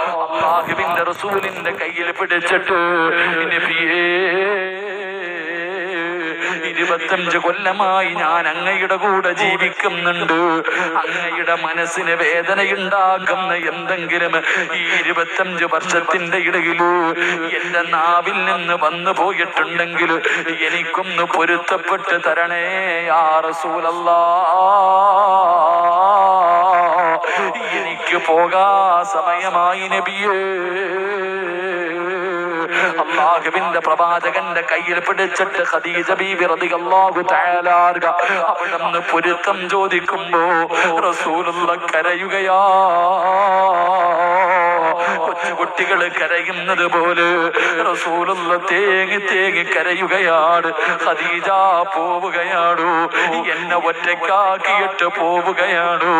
അള്ളാഹുവിന്റെ റസൂലിന്റെ കയ്യിൽ പിടിച്ചിട്ട്. ഇരുപത്തഞ്ച് കൊല്ലമായി ഞാൻ അങ്ങയുടെ കൂടെ ജീവിക്കുന്നുണ്ട്. അങ്ങയുടെ മനസ്സിന് വേദനയുണ്ടാക്കുന്ന എന്തെങ്കിലും ഈ ഇരുപത്തഞ്ച് വർഷത്തിന്റെ ഇടയിൽ എന്റെ നാവിൽ നിന്ന് വന്നു പോയിട്ടുണ്ടെങ്കിൽ എനിക്കൊന്ന് പൊരുത്തപ്പെട്ട് തരണേ ആ റസൂലല്ലാ. എനിക്ക് പോകാ സമയമായി നബിയേ. അള്ളാഹുവിന്റെ പ്രവാചകന്റെ കയ്യിൽ പിടിച്ചിട്ട് ഖദീജ ബീബി റളിയല്ലാഹു തആല അവിടുന്ന് പൊരുത്തം ചോദിക്കുമ്പോ റസൂലുള്ള കരയുകയാ. കൊച്ചുകുട്ടികൾ കരയുന്നത് പോലെ റസൂലുള്ള തേങ്ങി തേങ്ങി കരയുകയാണ്. ഖദീജ പോവുകയാണോ. എന്നെ ഒറ്റക്കാക്കിയിട്ട് പോവുകയാണോ.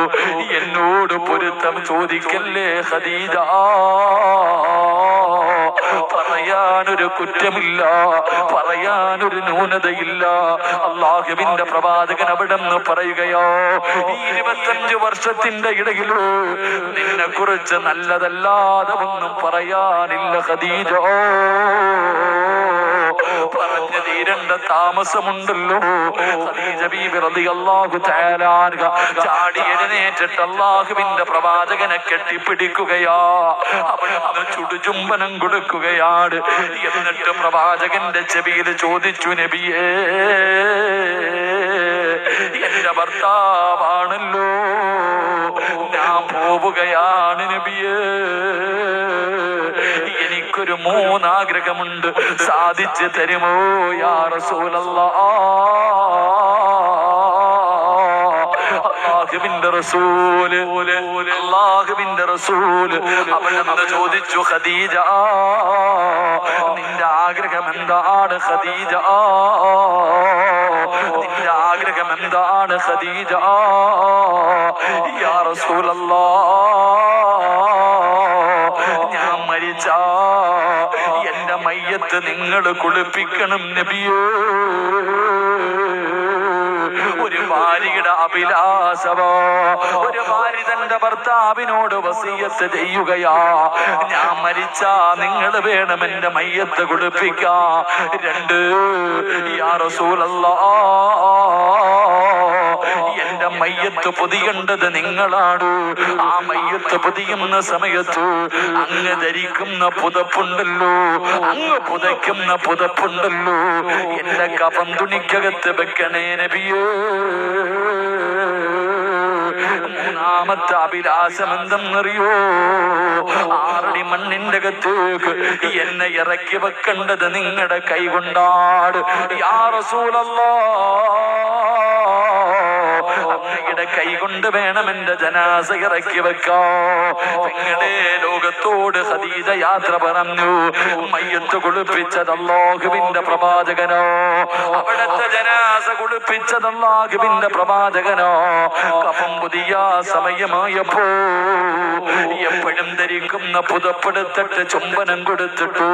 എന്നോട് പൊരുത്തം ചോദിക്കല്ലേ ഖദീജ? പറയാനൊരു കുറ്റമില്ല പറയാനൊരു ന്യൂനതയില്ല. അള്ളാഹുവിന്റെ പ്രവാചകൻ അവിടെ നിന്ന് പറയുകയോ ഇരുപത്തഞ്ച് വർഷത്തിന്റെ ഇടയിൽ നിന്നെ കുറിച്ച് നല്ലതല്ലാതെ ഒന്നും പറയാനില്ല ഖദീജോ. പറഞ്ഞു തീരണ്ട താമസമുണ്ടല്ലോ. ചാടി എഴുന്നേറ്റിട്ട് അള്ളാഹുവിന്റെ പ്രവാചകനെ കെട്ടിപ്പിടിക്കുകയാ. അവിടുന്ന് ചുടുചുംബനം കൊടുക്കുകയാണ് എന്നിട്ട് പ്രവാചകന്റെ ചെവിയിൽ ചോദിച്ചു നബിയേ എന്റെ ഭർത്താവാണല്ലോ. ഞാൻ പോവുകയാണ് നബിയേ. എനിക്കൊരു മൂന്നാഗ്രഹമുണ്ട്. സാധിച്ചു തരുമോ യാ റസൂലല്ലാ? അള്ളാഹുവിന്റെ റസൂൽ അള്ളാഹുവിന്റെ റസൂൽ. അവളെന്ന് ചോദിച്ചു ഖദീജ നിന്റെ ആഗ്രഹം എന്താണ് ഖദീജ? നിന്റെ ആഗ്രഹം എന്താണ് ഖദീജ? യാ റസൂലല്ലാ ഞാൻ മരിച്ച എന്റെ മയ്യത്ത് നിങ്ങൾ കുളിപ്പിക്കണം നബിയോ. ഒരു ഭാര്യയുടെ അഭിലാഷമോ ഒരു ഭാര്യ തന്റെ ഭർത്താവിനോട് വസീയത്ത് ചെയ്യുകയാ. ഞാൻ മരിച്ചാ നിങ്ങൾ വേണം എന്റെ മയ്യത്ത് കുളിപ്പിക്കാ. രണ്ട് യാ റസൂലല്ലാ. എന്റെ മയ്യത്ത് പൊതിയേണ്ടത് നിങ്ങളാണ്. ആ മയ്യത്ത് പൊതിയുന്ന സമയത്ത് അങ്ങ് ധരിക്കുന്ന പുതപ്പുണ്ടല്ലോ. അങ്ങ് പുതയ്ക്കുന്ന പുതപ്പുണ്ടല്ലോ. എന്റെ കപം തുണിക്കകത്ത് വെക്കണേ നബിയോ. മൂന്നാമത്തെ അഭിലാഷം എന്തെന്നറിയോ ആറടി മണ്ണിന്റെ അകത്തേക്ക് എന്നെ ഇറക്കി വെക്കേണ്ടത് നിങ്ങളുടെ കൈകൊണ്ടാട് യാ റസൂലല്ലാ. അങ്ങയുടെ കൈ കൊണ്ട് വേണം എന്റെ ജനാസ ഇറക്കി വെക്കാ. നിങ്ങളുടെ ലോകത്തോട് ഖദീജ യാത്ര പറഞ്ഞു. മയ്യത്ത് കുളിപ്പിച്ചത് അല്ലാഹുവിന്റെ പ്രവാചകനോ. അവിടത്തെ ജനാസ കുളിപ്പിച്ചത് അല്ലാഹുവിന്റെ പ്രവാചകനോ. കഫം പുതിയ സമയമായപ്പോ എപ്പോഴും ധരിക്കുന്ന പുതപ്പെടുത്തിട്ട് ചുംബനം കൊടുത്തിട്ടു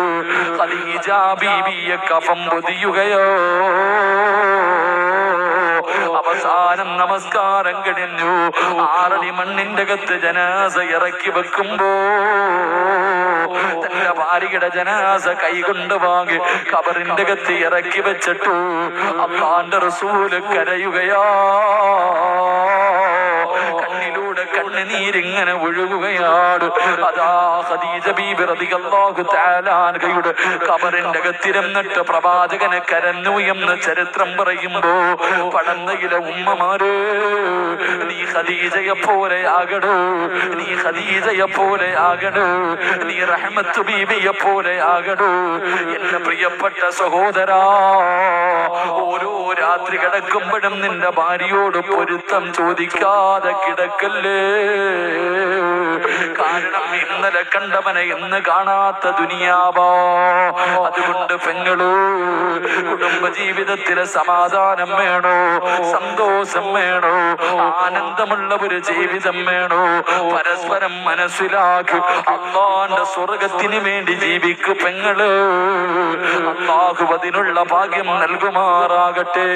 ഖദീജ ബീവിയെ കഫം പൊതിയുകയോ. അവസാനം നമസ്കാരം കഴിഞ്ഞു ആറടി മണ്ണിന്റെ അകത്ത് ജനാസ ഇറക്കി വെക്കുമ്പോ തന്റെ ഭാര്യയുടെ ജനാസ കൈകൊണ്ട് വാങ്ങി കബറിന്റെ അകത്ത് ഇറക്കി വെച്ചിട്ടു. അപ്പാന്റെ റസൂൽ കരയുകയാ. കണ്ണുനീരിങ്ങനെ ഒഴുകുകയാണ്. അതാ ഖദീജ ബീബി റളിയല്ലാഹു തആല പ്രവാചകനെ കരഞ്ഞു എന്ന് ചരിത്രം പറയുമ്പോ പടന്നയിലെ ഉമ്മമാര് നീ ഖദീജയെ പോലെ ആകടോ നീ ഖദീജയെ പോലെ ആകടോ നീ റഹ്മത്ത് ബീബിയെ പോലെ ആകടോ എന്റെ പ്രിയപ്പെട്ട സഹോദരാ ഓരോ രാത്രി കിടക്കുമ്പോഴും നിന്റെ ഭാര്യയോട് പൊരുത്തം ചോദിക്കാതെ കിടക്കല്ലേ? കാരണം ഇന്നലെ കണ്ടവനെ ഇന്ന് കാണാത്ത ദുനിയാവോ? അതുകൊണ്ട് പെങ്ങളൂ കുടുംബ ജീവിതത്തിലെ സമാധാനം വേണോ? സന്തോഷം വേണോ? ആനന്ദമുള്ള ഒരു ജീവിതം വേണോ? പരസ്പരം മനസ്സിലാക്കി അള്ളാന്റെ സ്വർഗത്തിന് വേണ്ടി ജീവിക്കു പെങ്ങൾ. അള്ളാഹു അതിനുള്ള ഭാഗ്യം നൽകുമാറാകട്ടെ.